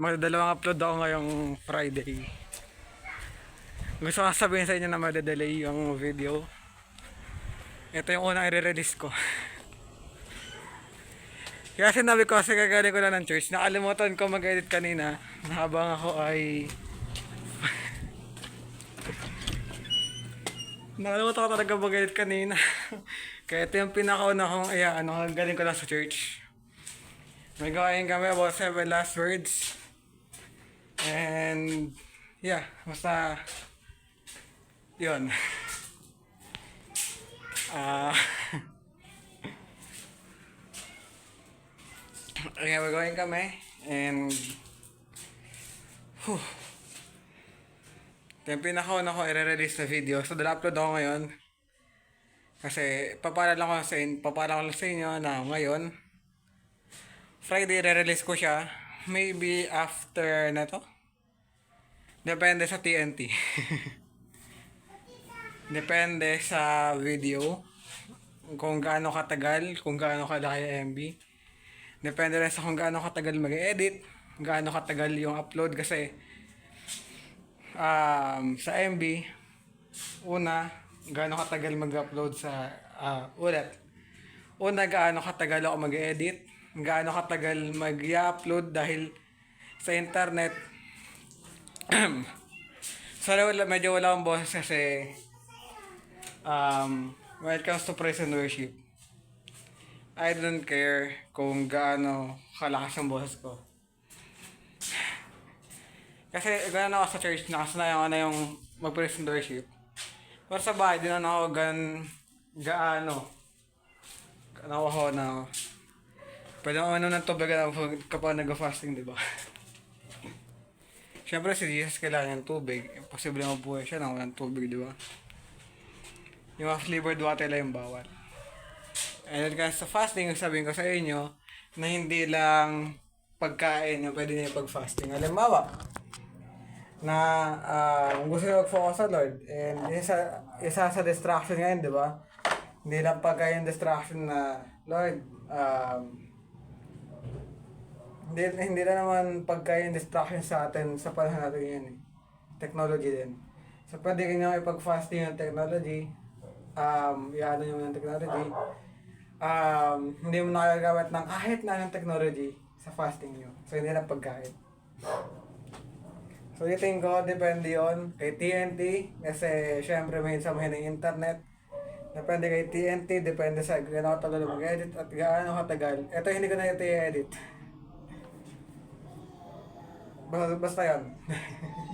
Magdadalawang upload ako ngayong Friday. Gusto ko sabihin sa inyo na madadelay yung video. Ito yung unang i-release ko. Kaya sinabi ko kasi kagaling ko lang ng church. Nakalimutan ko mag-edit kanina na habang ako ay... Nakalimutan ko talaga mag-edit kanina. Kaya ito yung pinakauna kong, iya, ano, galing ko lang sa church. May gawain kami about seven last words. And, yeah, basta, yun. Ah, okay, we're going kami. And, whew. Yung pinakauna ko i-release na video. So, dala-upload ako ngayon. Kasi, papala lang ko sa inyo, papala ko lang sa inyo na ngayon, Friday re-release ko siya. Maybe after na to. Depende sa TNT. Depende sa video. Kung gaano katagal, kung gaano kalaki MB. Depende rin sa kung gaano katagal mag-edit, gaano katagal yung upload kasi um, sa MB, una, gaano katagal mag-upload sa uh, ulit. Una, gaano katagal ako mag-edit, gaano katagal mag-upload dahil sa internet, so wala, medyo wala akong boses kasi um, when it comes to praise worship, I don't care kung gaano kalakas ang boses ko. Kasi ganun ako sa church, nakasanayan ko na yung mag-praise and worship. Pero sa bahay, di na ako gan, gaano. Ano ako na Pwede mo ano ng tubig na kapag nag-fasting, di ba? Siyempre si Jesus kailangan ng tubig. Imposible mo buhay siya nang walang tubig, di ba? Yung mga flavored water lang yung bawal. And then sa fasting, sabihin ko sa inyo, na hindi lang pagkain yung pwede niya pag-fasting. Halimbawa, na uh, gusto niyo mag-focus sa Lord, and isa, isa sa distraction ngayon, di ba? Hindi lang pagkain yung distraction na, Lord, um, hindi, hindi na naman pagkain distraction sa atin sa panahon natin yan eh. Technology din. So pwede nyo ipag-fasting yung technology. Um, iano nyo yung technology. Um, hindi mo nakagagamit ng kahit na anong technology sa fasting nyo. So hindi na pagkain. So ulitin ko, depende yon kay TNT. Kasi syempre may sa ng internet. Depende kay TNT, depende sa gaano katagal mag-edit at gaano katagal. Ito hindi ko na ito i-edit. Basta, basta yan.